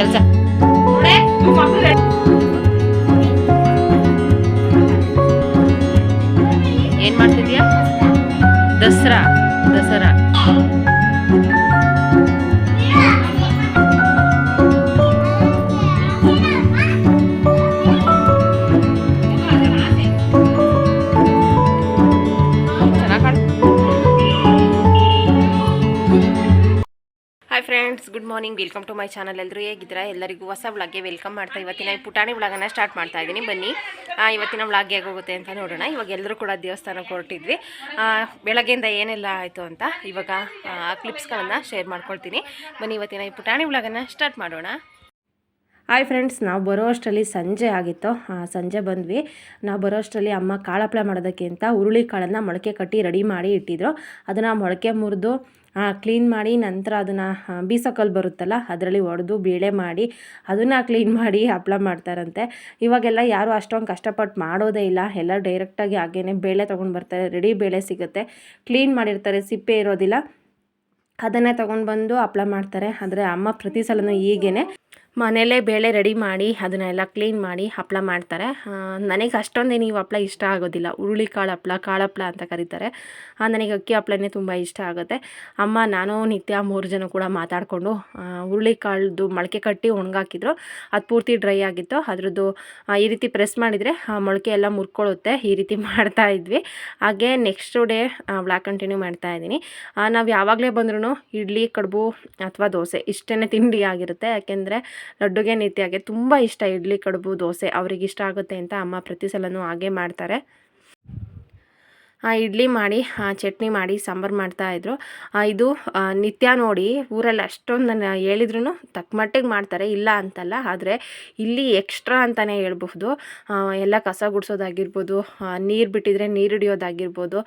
ಏನು ಮಾಡೋ ಕೆಲಸ ಏನು ಮಾಡ್ತಿದ್ಯಾ Dasara Dasara good morning, welcome to my channel. ಎಲ್ಲರೂ ಹೇಗಿದ್ದೀರಾ? ಎಲ್ಲರಿಗೂ ಹೊಸ ವ್ಲಾಗ್ಗೆ ವೆಲ್ಕಮ್ ಮಾಡ್ತಾ ಇವತ್ತಿನ ಈ ಪುಟಾಣಿ ವ್ಲಾಗನ್ನು ಸ್ಟಾರ್ಟ್ ಮಾಡ್ತಾ ಇದ್ದೀನಿ. ಬನ್ನಿ ಇವತ್ತಿನ ವ್ಲಾಗ್ ಹೇಗೋಗುತ್ತೆ ಅಂತ ನೋಡೋಣ. ಇವಾಗ ಎಲ್ಲರೂ ಕೂಡ ದೇವಸ್ಥಾನಕ್ಕೆ ಹೊರಟಿದ್ವಿ. ಬೆಳಗ್ಗೆಯಿಂದ ಏನೆಲ್ಲ ಆಯಿತು ಅಂತ ಇವಾಗ, ಆ ಕ್ಲಿಪ್ಸ್ಗಳನ್ನು ಶೇರ್ ಮಾಡ್ಕೊಳ್ತೀನಿ. ಬನ್ನಿ, ಇವತ್ತಿನ ಈ ಪುಟಾಣಿ ವ್ಲಾಗನ್ನು ಸ್ಟಾರ್ಟ್ ಮಾಡೋಣ. ಹಾಯ್ ಫ್ರೆಂಡ್ಸ್, ನಾವು ಬರೋ ಅಷ್ಟರಲ್ಲಿ ಸಂಜೆ ಆಗಿತ್ತು. ಸಂಜೆ ಬಂದ್ವಿ. ನಾವು ಬರೋ ಅಷ್ಟರಲ್ಲಿ ಅಮ್ಮ ಕಾಳಪ್ಳ ಮಾಡೋದಕ್ಕಿಂತ ಹುರುಳಿ ಕಾಳನ್ನು ಮೊಳಕೆ ಕಟ್ಟಿ ರೆಡಿ ಮಾಡಿ ಇಟ್ಟಿದ್ರು. ಅದನ್ನು ಮೊಳಕೆ ಮುರಿದು ಕ್ಲೀನ್ ಮಾಡಿ ನಂತರ ಅದನ್ನು ಬೀಸಕಲ್ ಬರುತ್ತಲ್ಲ, ಅದರಲ್ಲಿ ಒಡೆದು ಬೇಳೆ ಮಾಡಿ ಅದನ್ನು ಕ್ಲೀನ್ ಮಾಡಿ ಹಪ್ಪಳ ಮಾಡ್ತಾರಂತೆ. ಇವಾಗೆಲ್ಲ ಯಾರು ಅಷ್ಟೊಂದು ಕಷ್ಟಪಟ್ಟು ಮಾಡೋದೇ ಇಲ್ಲ. ಎಲ್ಲ ಡೈರೆಕ್ಟಾಗಿ ಹಾಗೇ ಬೇಳೆ ತೊಗೊಂಡು ಬರ್ತಾರೆ. ರೆಡಿ ಬೇಳೆ ಸಿಗುತ್ತೆ. ಕ್ಲೀನ್ ಮಾಡಿರ್ತಾರೆ. ಸಿಪ್ಪೆ ಇರೋದಿಲ್ಲ. ಅದನ್ನೇ ತೊಗೊಂಡು ಬಂದು ಹಪ್ಪಳ ಮಾಡ್ತಾರೆ. ಆದರೆ ಅಮ್ಮ ಪ್ರತಿ ಸಲನೂ ಹೀಗೇನೆ. ಮನೇಲೇ ಬೇಳೆ ರೆಡಿ ಮಾಡಿ ಅದನ್ನೆಲ್ಲ ಕ್ಲೀನ್ ಮಾಡಿ ಹಪ್ಪಳ ಮಾಡ್ತಾರೆ. ನನಗೆ ಅಷ್ಟೊಂದೇನು ಈ ಹಪ್ಪಳ ಇಷ್ಟ ಆಗೋದಿಲ್ಲ. ಹುರುಳಿ ಕಾಳು ಹಪ್ಪಳ ಕಾಳು ಹಪ್ಪಳ ಅಂತ ಕರೀತಾರೆ. ನನಗೆ ಅಕ್ಕಿ ಹಪ್ಪಳನೇ ತುಂಬ ಇಷ್ಟ ಆಗುತ್ತೆ. ಅಮ್ಮ, ನಾನು ನಿತ್ಯ ಮೂರು ಜನ ಕೂಡ ಮಾತಾಡಿಕೊಂಡು ಹುರುಳಿ ಕಾಳ್ದು ಮೊಳಕೆ ಕಟ್ಟಿ ಒಣಗಾಕಿದ್ರು. ಅದು ಪೂರ್ತಿ ಡ್ರೈ ಆಗಿತ್ತು. ಅದ್ರದ್ದು ಈ ರೀತಿ ಪ್ರೆಸ್ ಮಾಡಿದರೆ ಮೊಳಕೆ ಎಲ್ಲ ಮುರ್ಕೊಳ್ಳುತ್ತೆ. ಈ ರೀತಿ ಮಾಡ್ತಾ ಇದ್ವಿ. ಹಾಗೆ ನೆಕ್ಸ್ಟ್ ಡೇ ಬ್ಲಾಕ್ ಕಂಟಿನ್ಯೂ ಮಾಡ್ತಾ ಇದ್ದೀನಿ. ನಾವು ಯಾವಾಗಲೇ ಬಂದ್ರೂ ಇಡ್ಲಿ, ಕಡುಬು ಅಥವಾ ದೋಸೆ ಇಷ್ಟೇ ತಿಂಡಿ ಆಗಿರುತ್ತೆ. ಯಾಕೆಂದರೆ ಲಡ್ಡುಗೆ ನಿತ್ಯಾಗೆ ತುಂಬ ಇಷ್ಟ, ಇಡ್ಲಿ ಕಡುಬು, ದೋಸೆ ಅವ್ರಿಗೆ ಇಷ್ಟ ಆಗುತ್ತೆ ಅಂತ ಅಮ್ಮ ಪ್ರತಿ ಸಲನೂ ಹಾಗೆ ಮಾಡ್ತಾರೆ. ಇಡ್ಲಿ ಮಾಡಿ ಚಟ್ನಿ ಮಾಡಿ, ಸಾಂಬಾರು ಮಾಡ್ತಾಯಿದ್ರು ಇದು ನಿತ್ಯ ನೋಡಿ ಊರಲ್ಲಿ ಅಷ್ಟೊಂದು ನಾನು ಹೇಳಿದ್ರು ತಕ್ಕ ಮಟ್ಟಿಗೆ ಮಾಡ್ತಾರೆ. ಇಲ್ಲ ಅಂತಲ್ಲ, ಆದರೆ ಇಲ್ಲಿ ಎಕ್ಸ್ಟ್ರಾ ಅಂತಲೇ ಹೇಳ್ಬಹುದು. ಎಲ್ಲ ಕಸ ಗುಡಿಸೋದಾಗಿರ್ಬೋದು ನೀರು ಬಿಟ್ಟಿದ್ರೆ ನೀರು ಹಿಡಿಯೋದಾಗಿರ್ಬೋದು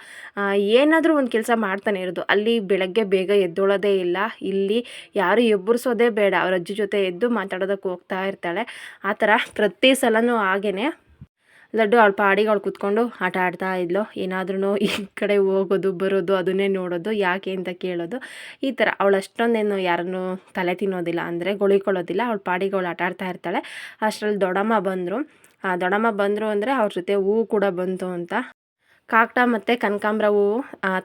ಏನಾದರೂ ಒಂದು ಕೆಲಸ ಮಾಡ್ತಾನೆ ಇರೋದು. ಅಲ್ಲಿ ಬೆಳಗ್ಗೆ ಬೇಗ ಎದ್ದೊಳೋದೇ ಇಲ್ಲ. ಇಲ್ಲಿ ಯಾರು ಎಬ್ಬರಿಸೋದೇ ಬೇಡ. ಅವ್ರ ಅಜ್ಜಿ ಜೊತೆ ಎದ್ದು ಮಾತಾಡೋದಕ್ಕೆ ಹೋಗ್ತಾ ಇರ್ತಾಳೆ. ಆ ಥರ ಪ್ರತಿ ಸಲನೂ ಹಾಗೇನೆ. ಲಡ್ಡು ಅವಳು ಪಾಡಿಗೆ ಅವಳು ಕೂತ್ಕೊಂಡು ಆಟ ಆಡ್ತಾ ಇದ್ಲು. ಏನಾದ್ರೂ ಈ ಕಡೆ ಹೋಗೋದು, ಬರೋದು, ಅದನ್ನೇ ನೋಡೋದು, ಯಾಕೆ ಅಂತ ಕೇಳೋದು. ಈ ಥರ ಅವಳು ಅಷ್ಟೊಂದೇನು ಯಾರನ್ನು ತಲೆ ತಿನ್ನೋದಿಲ್ಲ ಅಂದರೆ ಗೊಳಿಕೊಳ್ಳೋದಿಲ್ಲ. ಅವಳು ಪಾಡಿಗೆ ಅವಳು ಆಟ ಆಡ್ತಾ ಇರ್ತಾಳೆ. ಅಷ್ಟರಲ್ಲಿ ದೊಡ್ಡಮ್ಮ ಬಂದರು. ದೊಡ್ಡಮ್ಮ ಬಂದರು ಅಂದರೆ ಅವ್ರ ಜೊತೆ ಹೂವು ಕೂಡ ಬಂತು ಅಂತ ಕಾಕಟ ಮತ್ತು ಕನಕಾಂಬ್ರ ಹೂವು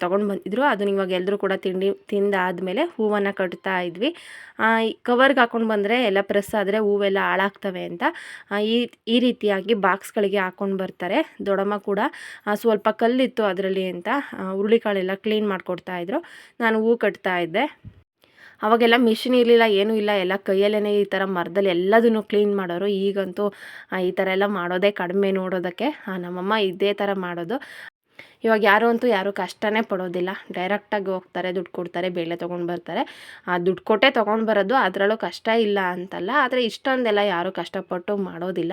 ತೊಗೊಂಡು ಬಂದಿದ್ರು. ಅದನ್ನ ಇವಾಗ ಎಲ್ಲರೂ ಕೂಡ ತಿಂಡಿ, ತಿಂದಾದಮೇಲೆ ಹೂವನ್ನು ಕಟ್ತಾ ಇದ್ವಿ. ಕವರ್ಗೆ ಹಾಕೊಂಡು ಬಂದರೆ ಎಲ್ಲ ಪ್ರೆಸ್ ಆದರೆ ಹೂವೆಲ್ಲ ಹಾಳಾಗ್ತವೆ ಅಂತ. ಈ ಈ ರೀತಿಯಾಗಿ ಬಾಕ್ಸ್ಗಳಿಗೆ ಹಾಕ್ಕೊಂಡು ಬರ್ತಾರೆ. ದೊಡಮ್ಮ ಕೂಡ ಸ್ವಲ್ಪ ಕಲ್ಲಿತ್ತು ಅದರಲ್ಲಿ ಅಂತ ಹುರುಳಿಕಾಳೆಲ್ಲ ಕ್ಲೀನ್ ಮಾಡಿಕೊಡ್ತಾ ಇದ್ರು. ನಾನು ಹೂ ಕಟ್ತಾ ಇದ್ದೆ. ಅವಾಗೆಲ್ಲ ಮಿಷಿನ್ ಇರಲಿಲ್ಲ, ಏನೂ ಇಲ್ಲ. ಎಲ್ಲ ಕೈಯಲ್ಲೇ ಈ ಥರ ಮರದಲ್ಲಿ ಎಲ್ಲದನ್ನು ಕ್ಲೀನ್ ಮಾಡೋರು. ಈಗಂತೂ ಈ ಥರ ಎಲ್ಲ ಮಾಡೋದೇ ಕಡಿಮೆ ನೋಡೋದಕ್ಕೆ. ನಮ್ಮಮ್ಮ ಇದೇ ಥರ ಮಾಡೋದು. ಇವಾಗ ಯಾರು ಅಂತೂ ಯಾರೂ ಕಷ್ಟನೇ ಪಡೋದಿಲ್ಲ. ಡೈರೆಕ್ಟಾಗಿ ಹೋಗ್ತಾರೆ, ದುಡ್ಡು ಕೊಡ್ತಾರೆ, ಬೇಳೆ ತೊಗೊಂಡು ಬರ್ತಾರೆ. ಆ ದುಡ್ಡು ಕೊಟ್ಟೆ ತೊಗೊಂಡು ಬರೋದು ಅದರಲ್ಲೂ ಕಷ್ಟ ಇಲ್ಲ ಅಂತಲ್ಲ. ಆದರೆ ಇಷ್ಟೊಂದೆಲ್ಲ ಯಾರೂ ಕಷ್ಟಪಟ್ಟು ಮಾಡೋದಿಲ್ಲ.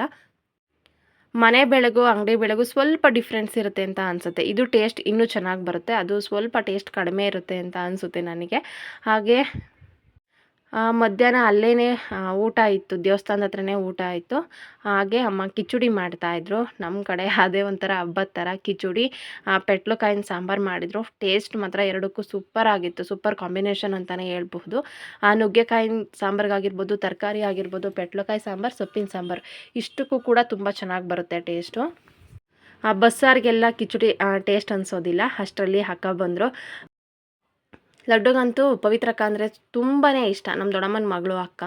ಮನೆ ಬೆಳೆಗೂ, ಅಂಗಡಿ ಬೆಳೆಗೂ ಸ್ವಲ್ಪ ಡಿಫ್ರೆನ್ಸ್ ಇರುತ್ತೆ ಅಂತ ಅನಿಸುತ್ತೆ. ಇದು ಟೇಸ್ಟ್ ಇನ್ನೂ ಚೆನ್ನಾಗಿ ಬರುತ್ತೆ. ಅದು ಸ್ವಲ್ಪ ಟೇಸ್ಟ್ ಕಡಿಮೆ ಇರುತ್ತೆ ಅಂತ ಅನಿಸುತ್ತೆ ನನಗೆ. ಹಾಗೆ ಮಧ್ಯಾಹ್ನ ಅಲ್ಲೇ ಊಟ ಇತ್ತು. ದೇವಸ್ಥಾನದ ಹತ್ರನೇ ಊಟ ಇತ್ತು ಹಾಗೆ ಅಮ್ಮ ಕಿಚಡಿ ಮಾಡ್ತಾಯಿದ್ರು ನಮ್ಮ ಕಡೆ ಅದೇ ಒಂಥರ ಹಬ್ಬದ ಥರ ಕಿಚಡಿ. ಪೆಟ್ಲುಕಾಯಿನ ಸಾಂಬಾರು ಮಾಡಿದರು. ಟೇಸ್ಟ್ ಮಾತ್ರ ಎರಡಕ್ಕೂ ಸೂಪರ್ ಆಗಿತ್ತು. ಸೂಪರ್ ಕಾಂಬಿನೇಷನ್ ಅಂತಲೇ ಹೇಳ್ಬಹುದು. ಆ, ನುಗ್ಗೆಕಾಯಿನ ಸಾಂಬಾರಿಗಾಗಿರ್ಬೋದು, ತರಕಾರಿ ಆಗಿರ್ಬೋದು, ಪೆಟ್ಲುಕಾಯಿ ಸಾಂಬಾರು, ಸೊಪ್ಪಿನ ಸಾಂಬಾರು. ಇಷ್ಟಕ್ಕೂ ಕೂಡ ತುಂಬ ಚೆನ್ನಾಗಿ ಬರುತ್ತೆ ಟೇಸ್ಟು. ಆ, ಬಸ್ಸಾರಿಗೆಲ್ಲ ಕಿಚಡಿ ಟೇಸ್ಟ್ ಅನ್ಸೋದಿಲ್ಲ. ಅಷ್ಟರಲ್ಲಿ ಹಾಕ ಬಂದರು. ಲಡ್ಡುಗಂತೂ ಪವಿತ್ರಕ್ಕ ಅಂದರೆ ತುಂಬಾ ಇಷ್ಟ. ನಮ್ಮ ದೊಡ್ಡಮ್ಮನ ಮಗಳು ಅಕ್ಕ.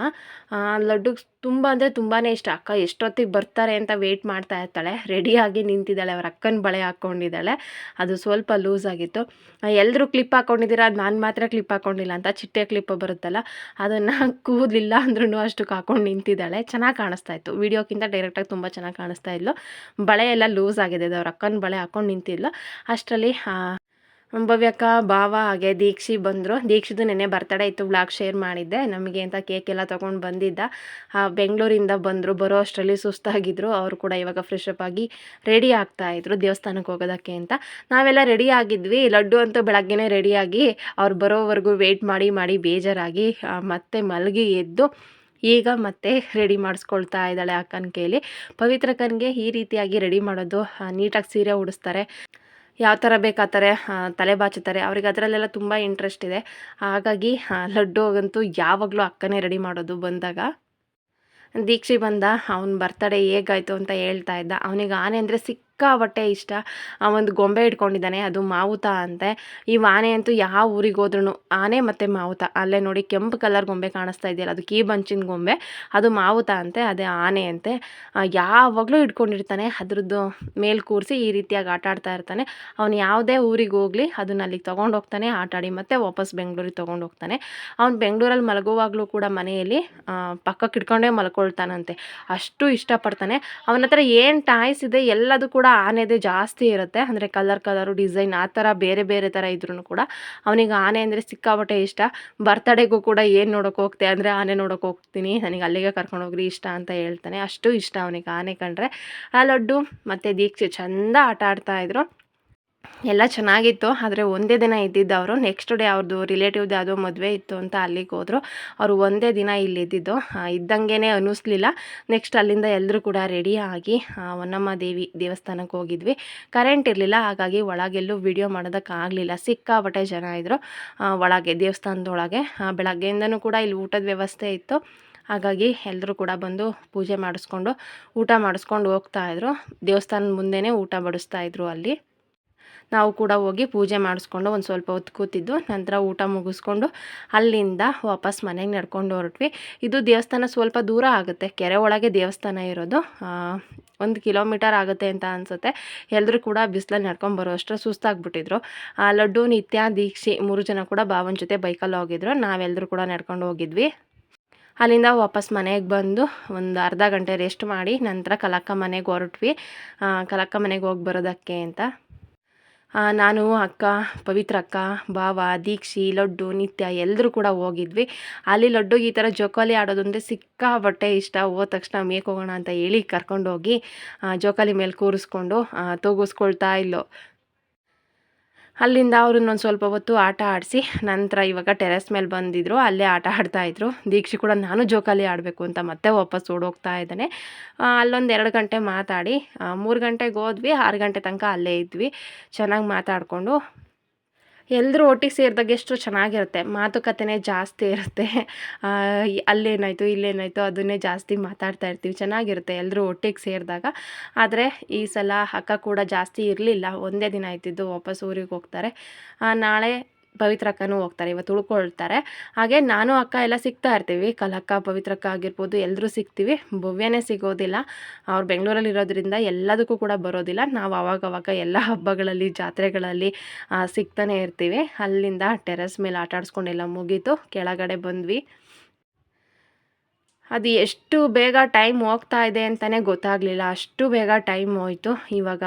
ಲಡ್ಡುಗೆ ತುಂಬ ಅಂದರೆ ತುಂಬಾ ಇಷ್ಟ. ಅಕ್ಕ ಎಷ್ಟೊತ್ತಿಗೆ ಬರ್ತಾರೆ ಅಂತ ವೆಯ್ಟ್ ಮಾಡ್ತಾ ಇರ್ತಾಳೆ. ರೆಡಿಯಾಗಿ ನಿಂತಿದ್ದಾಳೆ. ಅವ್ರ ಅಕ್ಕನ ಬಳೆ ಹಾಕ್ಕೊಂಡಿದ್ದಾಳೆ ಅದು ಸ್ವಲ್ಪ ಲೂಸ್ ಆಗಿತ್ತು. ಎಲ್ಲರೂ ಕ್ಲಿಪ್ ಹಾಕ್ಕೊಂಡಿದ್ದೀರ ಅದು ನಾನು ಮಾತ್ರ ಕ್ಲಿಪ್ ಹಾಕ್ಕೊಂಡಿಲ್ಲ ಅಂತ ಚಿಟ್ಟೆ ಕ್ಲಿಪ್ ಬರುತ್ತಲ್ಲ, ಅದನ್ನು ಕೂದಲಿಲ್ಲ ಅಂದ್ರೂ ಅಷ್ಟಕ್ಕೆ ಹಾಕೊಂಡು ನಿಂತಿದ್ದಾಳೆ. ಚೆನ್ನಾಗಿ ಕಾಣಿಸ್ತಾ ಇತ್ತು. ವೀಡಿಯೋಕ್ಕಿಂತ ಡೈರೆಕ್ಟಾಗಿ ತುಂಬ ಚೆನ್ನಾಗಿ ಕಾಣಿಸ್ತಾ ಇದ್ಲು. ಬಳೆ ಎಲ್ಲ ಲೂಸ್ ಆಗಿದೆ. ಅವ್ರ ಅಕ್ಕನ ಬಳೆ ಹಾಕ್ಕೊಂಡು ನಿಂತಿದ್ಲು. ಅಷ್ಟರಲ್ಲಿ ಭವ್ಯಕ್ಕ ಭಾವ ಹಾಗೆ ದೀಕ್ಷಿ ಬಂದರು. ದೀಕ್ಷಿದು ನೆನ್ನೆ ಬರ್ತಡೇ ಇತ್ತು ಬ್ಲಾಗ್ ಶೇರ್ ಮಾಡಿದ್ದೆ. ನಮಗೆ ಅಂತ ಕೇಕ್ ಎಲ್ಲ ತೊಗೊಂಡು ಬಂದಿದ್ದ. ಬೆಂಗಳೂರಿಂದ ಬಂದರು, ಬರೋ ಅಷ್ಟರಲ್ಲಿ ಸುಸ್ತಾಗಿದ್ದರು ಅವರು ಕೂಡ ಇವಾಗ ಫ್ರೆಶ್ ಅಪ್ ಆಗಿ ರೆಡಿ ಆಗ್ತಾ ಇದ್ರು ದೇವಸ್ಥಾನಕ್ಕೆ ಹೋಗೋದಕ್ಕೆ ಅಂತ. ನಾವೆಲ್ಲ ರೆಡಿ ಆಗಿದ್ವಿ. ಲಡ್ಡು ಅಂತೂ ಬೆಳಗ್ಗೆನೇ ರೆಡಿಯಾಗಿ ಅವ್ರು ಬರೋವರೆಗೂ ವೆಯ್ಟ್ ಮಾಡಿ ಮಾಡಿ ಬೇಜಾರಾಗಿ ಮತ್ತೆ ಮಲಗಿ ಎದ್ದು ಈಗ ಮತ್ತೆ ರೆಡಿ ಮಾಡಿಸ್ಕೊಳ್ತಾ ಇದ್ದಾಳೆ ಅಕ್ಕನ ಕೈಲಿ. ಪವಿತ್ರಕ್ಕನಿಗೆ ಈ ರೀತಿಯಾಗಿ ರೆಡಿ ಮಾಡೋದು ನೀಟಾಗಿ ಸೀರೆ ಉಡಿಸ್ತಾರೆ. ಯಾವ ಥರ ಬೇಕು ಆ ಥರ ತಲೆ ಬಾಚುತ್ತಾರೆ, ಅವ್ರಿಗೆ ಅದರಲ್ಲೆಲ್ಲ ತುಂಬ ಇಂಟ್ರೆಸ್ಟ್ ಇದೆ. ಹಾಗಾಗಿ ಲಡ್ಡು ಲಡ್ಡುಗಂತೂ ಯಾವಾಗಲೂ ಅಕ್ಕನೇ ರೆಡಿ ಮಾಡೋದು ಬಂದಾಗ. ದೀಕ್ಷಿ ಬಂದ, ಅವ್ನ ಬರ್ತಡೇ ಹೇಗಾಯಿತು? ಅಂತ ಹೇಳ್ತಾ ಇದ್ದ. ಅವನಿಗೆ ಆನೆ ಅಂದರೆ ಸಿಕ್ಕಾಬಟ್ಟೆ ಇಷ್ಟ. ಆ ಒಂದು ಗೊಂಬೆ ಇಟ್ಕೊಂಡಿದ್ದಾನೆ ಅದು ಮಾವುತ ಅಂತೆ. ಈ ಆನೆ ಅಂತೂ ಯಾವ ಊರಿಗೆ ಹೋದ್ರೂ ಆನೆ ಮತ್ತು ಮಾವುತ. ಅಲ್ಲೇ ನೋಡಿ ಕೆಂಪು ಕಲರ್ ಗೊಂಬೆ ಕಾಣಿಸ್ತಾ ಇದೆಯಲ್ಲ, ಅದು ಕೀ ಬಂಚಿನ ಗೊಂಬೆ. ಅದು ಮಾವುತ ಅಂತೆ, ಅದೇ ಆನೆ ಅಂತೆ. ಯಾವಾಗಲೂ ಇಟ್ಕೊಂಡಿರ್ತಾನೆ ಅದ್ರದ್ದು ಮೇಲೆ ಕೂರಿಸಿ ಈ ರೀತಿಯಾಗಿ ಆಟ ಆಡ್ತಾ ಇರ್ತಾನೆ. ಅವನು ಯಾವುದೇ ಊರಿಗೆ ಹೋಗಲಿ, ಅದನ್ನ ಅಲ್ಲಿಗೆ ತೊಗೊಂಡು ಹೋಗ್ತಾನೆ ಆಟಾಡಿ ಮತ್ತೆ ವಾಪಸ್ ಬೆಂಗಳೂರಿಗೆ ತೊಗೊಂಡು ಹೋಗ್ತಾನೆ. ಅವ್ನು ಬೆಂಗಳೂರಲ್ಲಿ ಮಲಗುವಾಗಲೂ ಕೂಡ ಮನೆಯಲ್ಲಿ ಪಕ್ಕಕ್ಕೆ ಇಟ್ಕೊಂಡೇ ಮಲ್ಕೊಳ್ತಾನಂತೆ. ಅಷ್ಟು ಇಷ್ಟಪಡ್ತಾನೆ. ಅವನ ಹತ್ರ ಏನು ಟಾಯ್ಸ್ ಇದೆ, ಎಲ್ಲದು ಕೂಡ ಆನೆದೇ ಜಾಸ್ತಿ ಇರುತ್ತೆ. ಅಂದರೆ ಕಲರ್ ಕಲರು ಡಿಸೈನ್ ಆ ಥರ ಬೇರೆ ಬೇರೆ ಥರ ಇದ್ರೂ ಕೂಡ ಅವನಿಗೆ ಆನೆ ಅಂದರೆ ಸಿಕ್ಕಾಪಟ್ಟೆ ಇಷ್ಟ. ಬರ್ತಡೇಗೂ ಕೂಡ ಏನು ನೋಡೋಕೆ ಹೋಗ್ತೆ ಅಂದರೆ ಆನೆ ನೋಡೋಕೆ ಹೋಗ್ತೀನಿ. ನನಗೆ ಅಲ್ಲಿಗೆ ಕರ್ಕೊಂಡು ಹೋಗ್ರಿ, ಇಷ್ಟ ಅಂತ ಹೇಳ್ತಾನೆ. ಅಷ್ಟು ಇಷ್ಟ ಅವನಿಗೆ ಆನೆ ಕಂಡ್ರೆ. ಆ ಲಡ್ಡು ಮತ್ತು ದೀಕ್ಷೆ ಚಂದ ಆಟ ಆಡ್ತಾ ಇದ್ರು. ಎಲ್ಲ ಚೆನ್ನಾಗಿತ್ತು, ಆದರೆ ಒಂದೇ ದಿನ ಇದ್ದಿದ್ದು ಅವರು. ನೆಕ್ಸ್ಟ್ ಡೇ ಅವ್ರದ್ದು ರಿಲೇಟಿವ್ದು ಯಾವುದೋ ಮದುವೆ ಇತ್ತು ಅಂತ ಅಲ್ಲಿಗೆ ಹೋದರು. ಅವರು ಒಂದೇ ದಿನ ಇಲ್ಲಿ ಇದ್ದಿದ್ದು. ಇದ್ದಂಗೆ ಅನ್ನಿಸ್ಲಿಲ್ಲ ನೆಕ್ಸ್ಟ್ ಅಲ್ಲಿಂದ ಎಲ್ಲರೂ ಕೂಡ ರೆಡಿ ಆಗಿ ಹೊನ್ನಮ್ಮ ದೇವಿ ದೇವಸ್ಥಾನಕ್ಕೆ ಹೋಗಿದ್ವಿ. ಕರೆಂಟ್ ಇರಲಿಲ್ಲ, ಹಾಗಾಗಿ ಒಳಗೆಲ್ಲೂ ವಿಡಿಯೋ ಮಾಡೋದಕ್ಕಾಗಲಿಲ್ಲ ಸಿಕ್ಕಾಪಟ್ಟೆ ಜನ ಇದ್ದರು ಒಳಗೆ ದೇವಸ್ಥಾನದೊಳಗೆ. ಬೆಳಗ್ಗೆಯಿಂದನೂ ಕೂಡ ಇಲ್ಲಿ ಊಟದ ವ್ಯವಸ್ಥೆ ಇತ್ತು. ಹಾಗಾಗಿ ಎಲ್ಲರೂ ಕೂಡ ಬಂದು ಪೂಜೆ ಮಾಡಿಸ್ಕೊಂಡು, ಊಟ ಮಾಡಿಸ್ಕೊಂಡು ಹೋಗ್ತಾ ಇದ್ರು. ದೇವಸ್ಥಾನದ ಮುಂದೆನೇ ಊಟ ಬಡಿಸ್ತಾಯಿದ್ರು ಅಲ್ಲಿ. ನಾವು ಕೂಡ ಹೋಗಿ ಪೂಜೆ ಮಾಡಿಸ್ಕೊಂಡು ಒಂದು ಸ್ವಲ್ಪ ಹೊತ್ತು ಕೂತಿದ್ದು ನಂತರ ಊಟ ಮುಗಿಸ್ಕೊಂಡು ಅಲ್ಲಿಂದ ವಾಪಸ್ ಮನೆಗೆ ನಡ್ಕೊಂಡು ಹೊರಟ್ವಿ. ಇದು ದೇವಸ್ಥಾನ ಸ್ವಲ್ಪ ದೂರ ಆಗುತ್ತೆ ಕೆರೆ ಒಳಗೆ ದೇವಸ್ಥಾನ ಇರೋದು. ಒಂದು ಕಿಲೋಮೀಟರ್ ಆಗುತ್ತೆ ಅಂತ ಅನಿಸುತ್ತೆ. ಎಲ್ಲರೂ ಕೂಡ ಬಿಸಿಲಲ್ಲಿ ನಡ್ಕೊಂಡು ಬರೋ ಅಷ್ಟರ ಸುಸ್ತಾಗ್ಬಿಟ್ಟಿದ್ರು. ಆ, ಲಡ್ಡು ನಿತ್ಯ ದೀಕ್ಷಿ ಮೂರು ಜನ ಕೂಡ ಭಾವನ ಜೊತೆ ಬೈಕಲ್ಲಿ ಹೋಗಿದ್ರು. ನಾವೆಲ್ಲರೂ ಕೂಡ ನಡ್ಕೊಂಡು ಹೋಗಿದ್ವಿ. ಅಲ್ಲಿಂದ ವಾಪಸ್ ಮನೆಗೆ ಬಂದು ಒಂದು ಅರ್ಧ ಗಂಟೆ ರೆಸ್ಟ್ ಮಾಡಿ ನಂತರ ಕಲಕ್ಕ ಮನೆಗೆ ಹೊರಟ್ವಿ. ಕಲಕ್ಕ ಮನೆಗೆ ಹೋಗಿ ಬರೋದಕ್ಕೆ ಅಂತ. ನಾನು, ಅಕ್ಕ, ಪವಿತ್ರ ಅಕ್ಕ, ಭಾವ, ದೀಕ್ಷಿ, ಲಡ್ಡು, ನಿತ್ಯ ಎಲ್ಲರೂ ಕೂಡ ಹೋಗಿದ್ವಿ. ಅಲ್ಲಿ ಲಡ್ಡುಗೆ ಈ ಥರ ಜೋಕಾಲಿ ಆಡೋದು ಅಂದರೆ ಸಿಕ್ಕಾಬಟ್ಟೆ ಇಷ್ಟ. ಹೋದ ತಕ್ಷಣ ಮೇಕೋಗೋಣ ಅಂತ ಹೇಳಿ ಕರ್ಕೊಂಡೋಗಿ ಜೋಕಾಲಿ ಮೇಲೆ ಕೂರಿಸ್ಕೊಂಡು ತೂಗಿಸ್ಕೊಳ್ತಾ ಇಲ್ಲೋ. ಅಲ್ಲಿಂದ ಅವ್ರನ್ನ ಒಂದು ಸ್ವಲ್ಪ ಹೊತ್ತು ಆಟ ಆಡಿಸಿ ನಂತರ ಇವಾಗ ಟೆರೆಸ್ ಮೇಲೆ ಬಂದಿದ್ರು, ಅಲ್ಲೇ ಆಟ ಆಡ್ತಾಯಿದ್ರು ದೀಕ್ಷಿ ಕೂಡ ನಾನು ಜೋಕಾಲಿ ಆಡಬೇಕು ಅಂತ ಮತ್ತೆ ವಾಪಸ್ ಓಡೋಗ್ತಾ ಇದ್ದಾನೆ. ಅಲ್ಲೊಂದು ಎರಡು ಗಂಟೆ ಮಾತಾಡಿ ಮೂರು ಗಂಟೆಗೆ ಹೋದ್ವಿ, ಆರು ಗಂಟೆ ತನಕ ಅಲ್ಲೇ ಇದ್ವಿ. ಚೆನ್ನಾಗಿ ಮಾತಾಡಿಕೊಂಡು ಎಲ್ಲರೂ ಒಟ್ಟಿಗೆ ಸೇರಿದಾಗ ಎಷ್ಟು ಚೆನ್ನಾಗಿರುತ್ತೆ. ಮಾತುಕತೆನೇ ಜಾಸ್ತಿ ಇರುತ್ತೆ. ಅಲ್ಲೇನಾಯಿತು, ಇಲ್ಲೇನಾಯಿತು ಅದನ್ನೇ ಜಾಸ್ತಿ ಮಾತಾಡ್ತಾ ಇರ್ತೀವಿ. ಚೆನ್ನಾಗಿರುತ್ತೆ ಎಲ್ಲರೂ ಒಟ್ಟಿಗೆ ಸೇರಿದಾಗ. ಆದರೆ ಈ ಸಲ ಅಕ್ಕ ಕೂಡ ಜಾಸ್ತಿ ಇರಲಿಲ್ಲ. ಒಂದೇ ದಿನ ಆಯ್ತಿದ್ದು ವಾಪಸ್ ಊರಿಗೆ ಹೋಗ್ತಾರೆ. ನಾಳೆ ಪವಿತ್ರ ಅಕ್ಕನೂ ಹೋಗ್ತಾರೆ ಇವತ್ತು ಉಳ್ಕೊಳ್ತಾರೆ ಹಾಗೆ ನಾನು, ಅಕ್ಕ ಎಲ್ಲ ಸಿಗ್ತಾ ಇರ್ತೀವಿ. ಕಲಕ್ಕ ಪವಿತ್ರಕ್ಕ ಆಗಿರ್ಬೋದು ಎಲ್ಲರೂ ಸಿಗ್ತೀವಿ. ಭವ್ಯನೇ ಸಿಗೋದಿಲ್ಲ. ಅವ್ರು ಬೆಂಗಳೂರಲ್ಲಿ ಇರೋದ್ರಿಂದ ಎಲ್ಲದಕ್ಕೂ ಕೂಡ ಬರೋದಿಲ್ಲ. ನಾವು ಅವಾಗವಾಗ ಎಲ್ಲ ಹಬ್ಬಗಳಲ್ಲಿ, ಜಾತ್ರೆಗಳಲ್ಲಿ ಸಿಗ್ತಾನೆ ಇರ್ತೀವಿ. ಅಲ್ಲಿಂದ ಟೆರೆಸ್ ಮೇಲೆ ಆಟ ಆಡಿಸ್ಕೊಂಡೆಲ್ಲ ಮುಗೀತು. ಕೆಳಗಡೆ ಬಂದ್ವಿ. ಅದು ಎಷ್ಟು ಬೇಗ ಟೈಮ್ ಹೋಗ್ತಾ ಇದೆ ಅಂತಲೇ ಗೊತ್ತಾಗಲಿಲ್ಲ. ಅಷ್ಟು ಬೇಗ ಟೈಮ್ ಹೋಯಿತು. ಇವಾಗ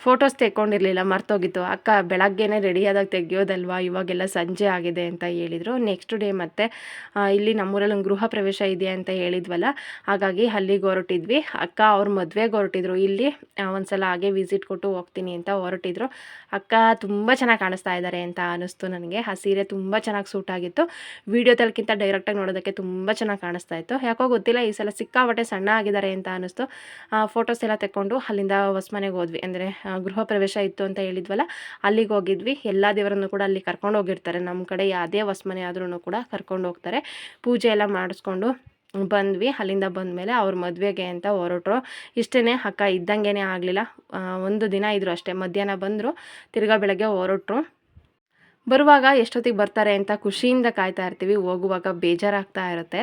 ಫೋಟೋಸ್ ತೆಕ್ಕೊಂಡಿರಲಿಲ್ಲ, ಮರ್ತೋಗಿತ್ತು. ಅಕ್ಕ ಬೆಳಗ್ಗೆನೇ ರೆಡಿಯಾದಾಗ ತೆಗಿಯೋದಲ್ವಾ, ಇವಾಗೆಲ್ಲ ಸಂಜೆ ಆಗಿದೆ ಅಂತ ಹೇಳಿದರು. ನೆಕ್ಸ್ಟ್ ಡೇ ಮತ್ತೆ ಇಲ್ಲಿ ನಮ್ಮೂರಲ್ಲಿ ಒಂದು ಗೃಹ ಪ್ರವೇಶ ಇದೆ ಅಂತ ಹೇಳಿದ್ವಲ್ಲ, ಹಾಗಾಗಿ ಅಲ್ಲಿಗೆ ಹೊರಟಿದ್ವಿ. ಅಕ್ಕ ಅವ್ರ ಮದುವೆಗೆ ಹೊರಟಿದ್ರು. ಇಲ್ಲಿ ಒಂದು ಒಂದ್ಸಲ ಹಾಗೆ ವಿಸಿಟ್ ಕೊಟ್ಟು ಹೋಗ್ತೀನಿ ಅಂತ ಹೊರಟಿದ್ರು. ಅಕ್ಕ ತುಂಬ ಚೆನ್ನಾಗಿ ಕಾಣಿಸ್ತಾ ಇದ್ದಾರೆ ಅಂತ ಅನ್ನಿಸ್ತು ನನಗೆ. ಆ ಸೀರೆ ತುಂಬ ಚೆನ್ನಾಗಿ ಸೂಟ್ ಆಗಿತ್ತು. ವೀಡಿಯೋದಲ್ಕಿಂತ ಡೈರೆಕ್ಟಾಗಿ ನೋಡೋದಕ್ಕೆ ತುಂಬ ಚೆನ್ನಾಗಿ ಕಾಣಿಸ್ತಾ ಇತ್ತು. ಯಾಕೋ ಗೊತ್ತಿಲ್ಲ, ಈ ಸಲ ಸಿಕ್ಕಾಪಟ್ಟೆ ಸಣ್ಣ ಆಗಿದ್ದಾರೆ ಅಂತ ಅನ್ನಿಸ್ತು. ಫೋಟೋಸ್ ಎಲ್ಲ ತೆಕ್ಕೊಂಡು ಅಲ್ಲಿಂದ ಹೊಸ್ಮನೆಗೆ ಹೋದ್ವಿ. ಅಂದರೆ ಗೃಹ ಪ್ರವೇಶ ಇತ್ತು ಅಂತ ಹೇಳಿದ್ವಲ್ಲ, ಅಲ್ಲಿಗೆ ಹೋಗಿದ್ವಿ. ಎಲ್ಲ ದೇವರನ್ನು ಕೂಡ ಅಲ್ಲಿ ಕರ್ಕೊಂಡು ಹೋಗಿರ್ತಾರೆ. ನಮ್ಮ ಕಡೆ ಯಾವುದೇ ಹೊಸ್ಮನೆ ಆದ್ರೂ ಕೂಡ ಕರ್ಕೊಂಡು ಹೋಗ್ತಾರೆ. ಪೂಜೆ ಎಲ್ಲ ಮಾಡಿಸ್ಕೊಂಡು ಬಂದ್ವಿ. ಅಲ್ಲಿಂದ ಬಂದಮೇಲೆ ಅವ್ರ ಮದುವೆಗೆ ಅಂತ ಹೊರಟ್ರು. ಇಷ್ಟೇ ಅಕ್ಕ ಇದ್ದಂಗೆ ಆಗಲಿಲ್ಲ. ಒಂದು ದಿನ ಇದ್ರು ಅಷ್ಟೇ. ಮಧ್ಯಾಹ್ನ ಬಂದರು, ತಿರ್ಗಾ ಬೆಳಗ್ಗೆ ಹೊರಟ್ರು. ಬರುವಾಗ ಎಷ್ಟೊತ್ತಿಗೆ ಬರ್ತಾರೆ ಅಂತ ಖುಷಿಯಿಂದ ಕಾಯ್ತಾ ಇರ್ತೀವಿ. ಹೋಗುವಾಗ ಬೇಜಾರಾಗ್ತಾ ಇರುತ್ತೆ.